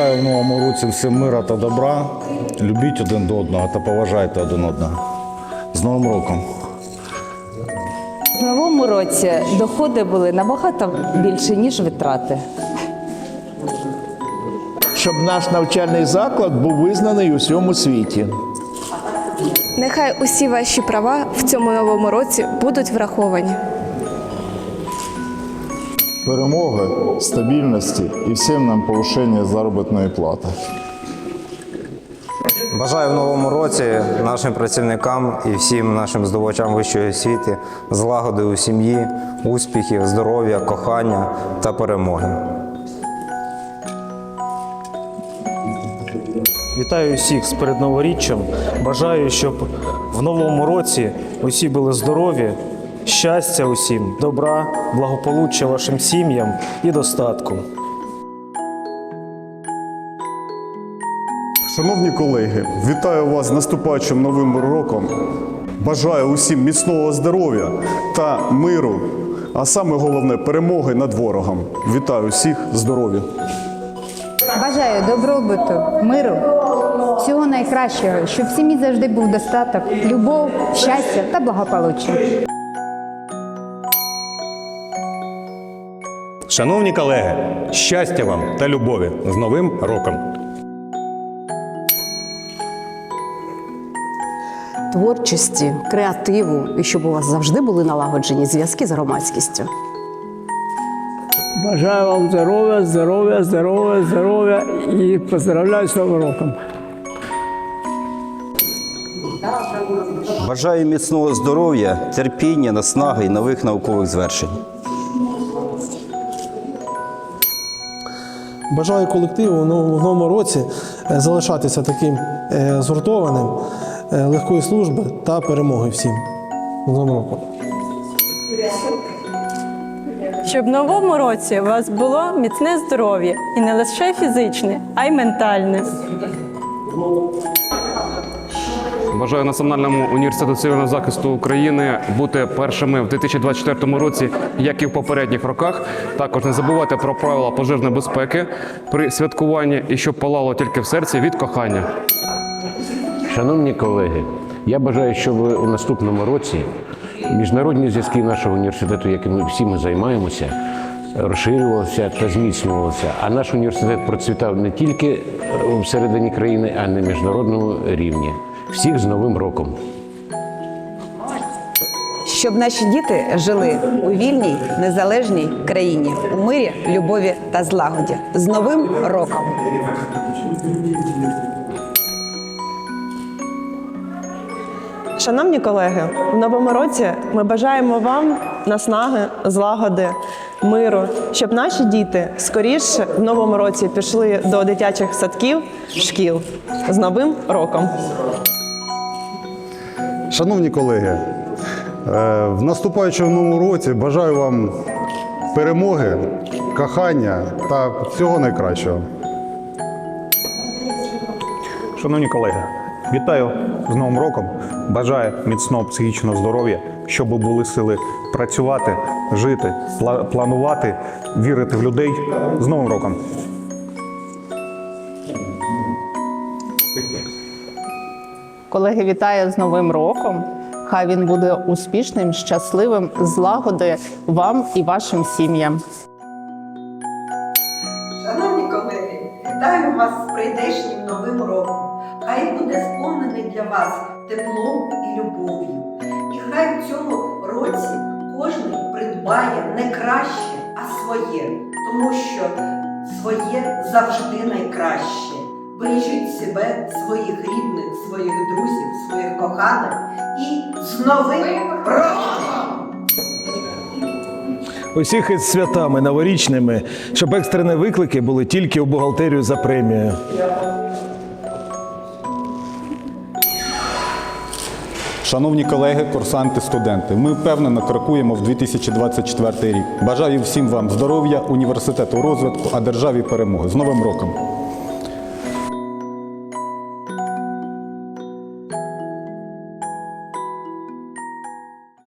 Бажаю в новому році всім мира та добра. Любіть один до одного та поважайте один одного. З Новим роком! В новому році доходи були набагато більше, ніж витрати. щоб наш навчальний заклад був визнаний у всьому світі. Нехай усі ваші права в цьому новому році будуть враховані. Перемоги, стабільності і всім нам повищення заробітної плати. Бажаю в новому році нашим працівникам і всім нашим здобувачам вищої освіти злагоди у сім'ї, успіхів, здоров'я, кохання та перемоги. Вітаю усіх з передноворіччям. Бажаю, щоб в новому році усі були здорові, щастя усім, добра, благополуччя вашим сім'ям і достатку. Шановні колеги, вітаю вас з наступаючим новим роком. Бажаю усім міцного здоров'я та миру, а саме головне перемоги над ворогом. Вітаю всіх здоров'я! Бажаю добробуту, миру, всього найкращого, щоб в сім'ї завжди був достаток, любов, щастя та благополуччя. Шановні колеги, щастя вам та любові з Новим роком! творчості, креативу і щоб у вас завжди були налагоджені зв'язки з громадськістю. Бажаю вам здоров'я, здоров'я, здоров'я, здоров'я і поздравляю з Новим роком. Бажаю міцного здоров'я, терпіння, наснаги і нових наукових звершень. Бажаю колективу в новому році е, залишатися таким е, згуртованим, е, легкої служби та перемоги всім. в новому року. Щоб в новому році у вас було міцне здоров'я і не лише фізичне, а й ментальне. Бажаю Національному університету цивільного захисту України бути першими в 2024 році, як і в попередніх роках. Також не забувати про правила пожежної безпеки при святкуванні і щоб палало тільки в серці від кохання. Шановні колеги, я бажаю, щоб у наступному році міжнародні зв'язки нашого університету, якими всі ми займаємося, розширювалися та зміцнювалися. А наш університет процвітав не тільки всередині країни, а й на міжнародному рівні. Всіх з Новим роком! Щоб наші діти жили у вільній, незалежній країні, у мирі, любові та злагоді. З Новим роком! Шановні колеги, в новому році ми бажаємо вам наснаги, злагоди, миру, щоб наші діти скоріше в новому році пішли до дитячих садків, шкіл. З Новим роком! Шановні колеги, е, в наступаючому році бажаю вам перемоги, кохання та всього найкращого. Шановні колеги, вітаю з Новим роком! Бажаю міцного психічного здоров'я, щоб були сили працювати, жити, планувати, вірити в людей. З Новим роком! Колеги, вітаю з Новим роком. Хай він буде успішним, щасливим, злагоди вам і вашим сім'ям. Шановні колеги, вітаємо вас з прийдешнім новим роком. Хай буде сповнений для вас теплом і любов'ю. І хай в цьому році кожен придбає не краще, а своє, тому що своє завжди найкраще. Бережіть себе, своїх рідних, коханих і з новим роком! Усіх із святами новорічними, щоб екстрені виклики були тільки у бухгалтерію за премію. Шановні колеги, курсанти, студенти, ми впевнено крокуємо в 2024 рік. Бажаю всім вам здоров'я, університету розвитку, а державі перемоги. З Новим роком!